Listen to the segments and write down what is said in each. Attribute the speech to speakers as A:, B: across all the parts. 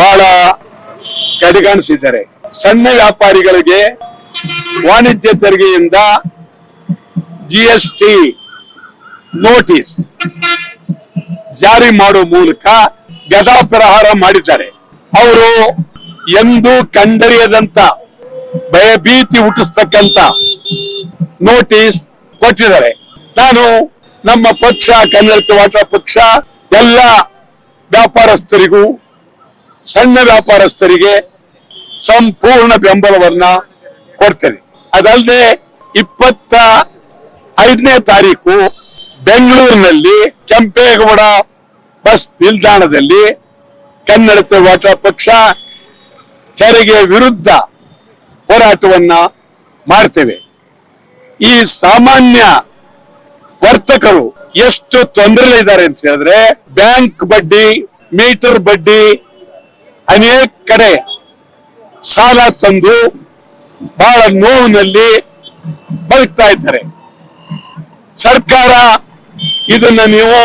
A: ಬಹಳ ಕಡೆಗಾಣಿಸಿದ್ದಾರೆ ಸಣ್ಣ ವ್ಯಾಪಾರಿಗಳಿಗೆ ವಾಣಿಜ್ಯ ತೆರಿಗೆಯಿಂದ ಜಿ ಎಸ್ ಟಿ ನೋಟಿಸ್ ಜಾರಿ ಮಾಡುವ ಮೂಲಕ ಗದಾಪ್ರಹಾರ ಮಾಡಿದ್ದಾರೆ. ಅವರು ಎಂದು ಕಂಡರಿಯದಂತ, ಭಯಭೀತಿ ಹುಟ್ಟಿಸ್ತಕ್ಕಂತ ನೋಟಿಸ್ ಕೊಟ್ಟಿದ್ದಾರೆ. ನಾನು ನಮ್ಮ ಪಕ್ಷ ಕನ್ನಡ ವಾಟ ಪಕ್ಷ, ಎಲ್ಲ ವ್ಯಾಪಾರಸ್ಥರಿಗೂ, ಸಣ್ಣ ವ್ಯಾಪಾರಸ್ಥರಿಗೆ ಸಂಪೂರ್ಣ ಬೆಂಬಲವನ್ನ ಕೊಡ್ತೇನೆ. ಅದಲ್ಲದೆ ಇಪ್ಪತ್ತ ಐದನೇ ತಾರೀಕು ಬೆಂಗಳೂರಿನಲ್ಲಿ ಕೆಂಪೇಗೌಡ ಬಸ್ ನಿಲ್ದಾಣದಲ್ಲಿ ಕನ್ನಡ ವಾಟ ಪಕ್ಷ ತೆರಿಗೆ ವಿರುದ್ಧ ಹೋರಾಟವನ್ನ ಮಾಡ್ತೇವೆ. ಈ ಸಾಮಾನ್ಯ ವರ್ತಕರು ಎಷ್ಟು ತೊಂದರೆ ಇದ್ದಾರೆ ಅಂತ ಹೇಳಿದ್ರೆ, ಬ್ಯಾಂಕ್ ಬಡ್ಡಿ, ಮೀಟರ್ ಬಡ್ಡಿ, ಅನೇಕ ಕಡೆ ಸಾಲ ತಂದು ಬಹಳ ನೋವಿನಲ್ಲಿ ಬದುಕ್ತಾ ಇದ್ದಾರೆ. ಸರ್ಕಾರ ಇದನ್ನ ನೀವು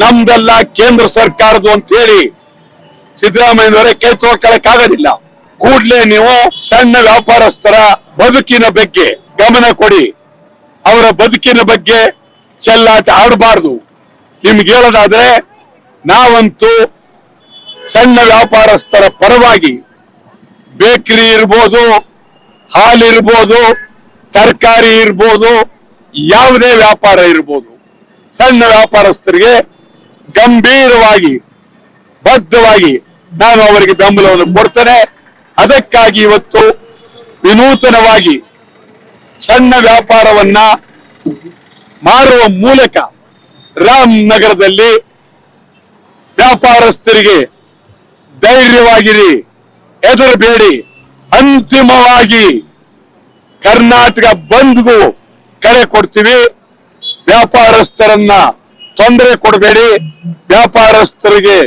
A: ನಮ್ದಲ್ಲ ಕೇಂದ್ರ ಸರ್ಕಾರದ್ದು ಅಂತ ಹೇಳಿ ಸಿದ್ದರಾಮಯ್ಯನವರೇ ಕೈ ಆಗೋದಿಲ್ಲ. ಕೂಡ್ಲೇ ನೀವು ಸಣ್ಣ ವ್ಯಾಪಾರಸ್ಥರ ಬದುಕಿನ ಬಗ್ಗೆ ಗಮನ ಕೊಡಿ. ಅವರ ಬದುಕಿನ ಬಗ್ಗೆ ಚೆಲ್ಲಾಟ ಆಡಬಾರ್ದು. ನಿಮ್ಗೆ ಹೇಳೋದಾದ್ರೆ, ನಾವಂತೂ ಸಣ್ಣ ವ್ಯಾಪಾರಸ್ಥರ ಪರವಾಗಿ ಬೇಕರಿ ಇರ್ಬೋದು ಹಾಲಿರ್ಬೋದು ತರಕಾರಿ ಇರ್ಬೋದು, ಯಾವುದೇ ವ್ಯಾಪಾರ ಇರ್ಬೋದು, ಸಣ್ಣ ವ್ಯಾಪಾರಸ್ಥರಿಗೆ ಗಂಭೀರವಾಗಿ, ಬದ್ಧವಾಗಿ ನಾನು ಅವರಿಗೆ ಬೆಂಬಲವನ್ನು ಕೊಡ್ತೇನೆ. ಅದಕ್ಕಾಗಿ ಇವತ್ತು ವಿನೂತನವಾಗಿ ಸಣ್ಣ ವ್ಯಾಪಾರವನ್ನ ಮಾಡುವ ಮೂಲಕ ರಾಮನಗರದಲ್ಲಿ ವ್ಯಾಪಾರಸ್ಥರಿಗೆ ಧೈರ್ಯವಾಗಿರಿ, ಹೆದರಬೇಡಿ. ಅಂತಿಮವಾಗಿ ಕರ್ನಾಟಕ ಬಂದ್ಗೂ ಕರೆ ಕೊಡ್ತೀವಿ. ವ್ಯಾಪಾರಸ್ಥರನ್ನ ತೊಂದರೆ ಕೊಡಬೇಡಿ. ವ್ಯಾಪಾರಸ್ಥರಿಗೆ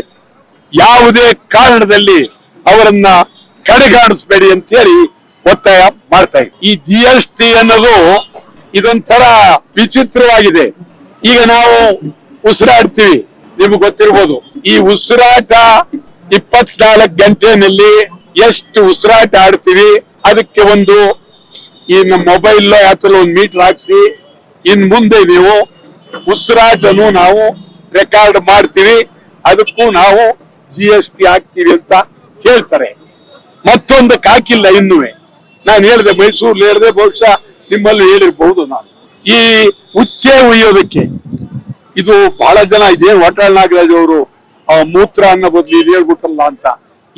A: ಯಾವುದೇ ಕಾರಣದಲ್ಲಿ ಅವರನ್ನ ಕಡೆಗಾಣಿಸ್ಬೇಡಿ ಅಂತ ಹೇಳಿ ಒತ್ತಾಯ ಮಾಡ್ತಾ ಇದೆ ಈ ಜಿ ಎಸ್ ಟಿ ಅನ್ನೋದು ಇದೊಂಥರ ವಿಚಿತ್ರವಾಗಿದೆ. ಈಗ ನಾವು ಉಸಿರಾಡ್ತೀವಿ. ನಿಮ್ಗೆ ಗೊತ್ತಿರ್ಬೋದು. ಈ ಉಸಿರಾಟ ಇಪ್ಪತ್ನಾಲ್ಕು ಗಂಟೆನಲ್ಲಿ ಎಷ್ಟು ಉಸಿರಾಟ ಆಡ್ತೀವಿ, ಅದಕ್ಕೆ ಒಂದು ಈ ನಮ್ಮ ಮೊಬೈಲ್ ಯಾತ್ರ ಒಂದು ಮೀಟರ್ ಹಾಕ್ಸಿ, ಇನ್ ಮುಂದೆ ನೀವು ಉಸಿರಾಟನು ನಾವು ರೆಕಾರ್ಡ್ ಮಾಡ್ತೀವಿ. ಅದಕ್ಕೂ ನಾವು ಜಿ ಎಸ್ ಟಿ ಹಾಕ್ತೀವಿ ಅಂತ ಹೇಳ್ತಾರೆ. ಮತ್ತೊಂದು ಕಾಕಿಲ್ಲ ಇನ್ನೂ. ನಾನು ಹೇಳಿದೆ ಮೈಸೂರಲ್ಲಿ ಹೇಳಿದೆ ಬಹುಶಃ ನಿಮ್ಮಲ್ಲಿ ಹೇಳಿರ್ಬಹುದು ನಾನು. ಈ ಉಚ್ಚೆ ಉಯ್ಯೋದಕ್ಕೆ ಇದು ಬಹಳ ಜನ ಇದೇ ವಾಟಾಳ್ ನಾಗರಾಜ್ ಅವರು ಮೂತ್ರ ಅನ್ನ ಬದಲು ಇದು ಹೇಳ್ಬಿಟ್ಟಲ್ಲ ಅಂತ.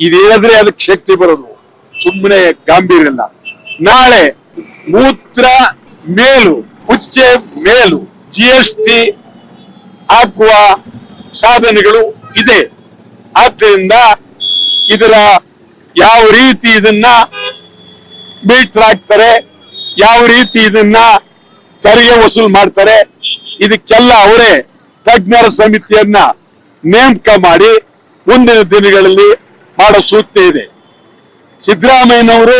A: ಇದೇಳಿದ್ರೆ ಅದಕ್ಕೆ ಶಕ್ತಿ ಬರೋದು. ಸುಮ್ಮನೆ ಗಾಂಭೀರ್ಯಲ್ಲ ನಾಳೆ ಮೂತ್ರ ಮೇಲು ಉಚ್ಚೆ ಮೇಲು. ಜಿ ಎಸ್ ಟಿ ಹಾಕುವ ಸಾಧನೆಗಳು ಇದೆ. ಆದ್ದರಿಂದ ಇದರ ಯಾವ ರೀತಿ ಇದನ್ನ ಮೀಟರ್ ಹಾಕ್ತಾರೆ ಯಾವ ರೀತಿ ಇದನ್ನ ತೆರಿಗೆ ವಸೂಲು ಮಾಡ್ತಾರೆ, ಇದಕ್ಕೆಲ್ಲ ಅವರೇ ತಜ್ಞರ ಸಮಿತಿಯನ್ನ ನೇಮಕ ಮಾಡಿ ಮುಂದಿನ ದಿನಗಳಲ್ಲಿ ಮಾಡೋ ಸೂಕ್ತ ಇದೆ. ಸಿದ್ದರಾಮಯ್ಯನವರು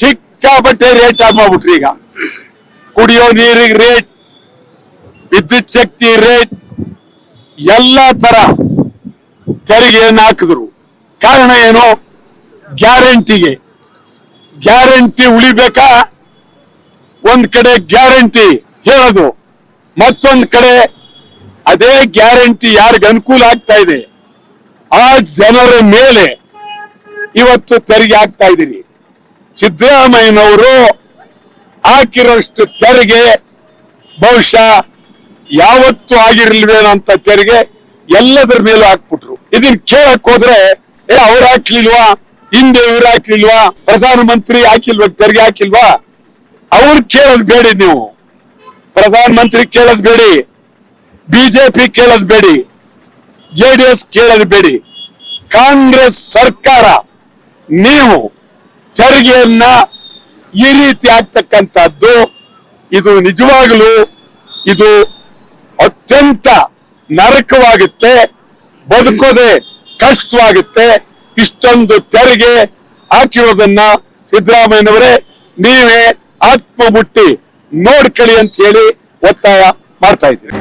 A: ಸಿಕ್ಕಾಪಟ್ಟೆ ರೇಟ್ ಆಗ್ಬಿಟ್ರಿ ಈಗ. ಕುಡಿಯೋ ನೀರಿಗೆ ರೇಟ್ ವಿದ್ಯುತ್ ಶಕ್ತಿ ರೇಟ್ ಎಲ್ಲ ತರ ತೆರಿಗೆಯನ್ನು ಹಾಕಿದ್ರು. ಕಾರಣ ಏನು? ಗ್ಯಾರಂಟಿಗೆ ಗ್ಯಾರಂಟಿ ಉಳಿಬೇಕಾ? ಒಂದ್ ಕಡೆ ಗ್ಯಾರಂಟಿ ಹೇಳೋದು. ಮತ್ತೊಂದ್ ಕಡೆ ಅದೇ ಗ್ಯಾರಂಟಿ ಯಾರಿಗೆ ಅನುಕೂಲ ಆಗ್ತಾ ಇದೆ? ಆ ಜನರ ಮೇಲೆ ಇವತ್ತು ತೆರಿಗೆ ಹಾಕ್ತಾ ಇದ್ದೀರಿ. ಸಿದ್ದರಾಮಯ್ಯನವರು ಹಾಕಿರೋಷ್ಟು ತೆರಿಗೆ ಬಹುಶಃ ಯಾವತ್ತೂ ಆಗಿರ್ಲಿವೇನಂತ ತೆರಿಗೆ ಎಲ್ಲದರ ಮೇಲೂ ಹಾಕ್ಬಿಟ್ರು. ಇದನ್ ಕೇಳಕ್ ಹೋದ್ರೆ, ಏ, ಅವ್ರು ಹಾಕ್ಲಿಲ್ವಾ? ಹಿಂದೆ ಇವ್ರು ಹಾಕ್ಲಿಲ್ವಾ? ಪ್ರಧಾನಮಂತ್ರಿ ಹಾಕಿಲ್ವಾ? ತೆರಿಗೆ ಹಾಕಿಲ್ವಾ? ಅವ್ರು ಕೇಳೋದ್ ಬೇಡಿ ನೀವು. ಪ್ರಧಾನ ಮಂತ್ರಿ ಕೇಳೋದ್ ಬೇಡಿ. ಬಿಜೆಪಿ ಕೇಳೋದ್ ಬೇಡಿ. ಜೆ ಡಿ ಎಸ್ ಕೇಳೋದ್ ಬೇಡಿ. ಕಾಂಗ್ರೆಸ್ ಸರ್ಕಾರ, ನೀವು ತೆರಿಗೆಯನ್ನ ಈ ರೀತಿ ಆಗ್ತಕ್ಕಂಥದ್ದು, ಇದು ನಿಜವಾಗಲೂ, ಇದು ಅತ್ಯಂತ ನರಕವಾಗುತ್ತೆ, ಬದುಕೋದೆ ಕಷ್ಟವಾಗುತ್ತೆ. ಇಷ್ಟೊಂದು ತೆರಿಗೆ ಹಾಕಿರೋದನ್ನ ಸಿದ್ದರಾಮಯ್ಯನವರೇ, ನೀವೇ ಆತ್ಮ ಮುಟ್ಟಿ ನೋಡ್ಕೊಳ್ಳಿ ಅಂತ ಹೇಳಿ ಒತ್ತಾಯ ಮಾಡ್ತಾ ಇದ್ದೀರಿ.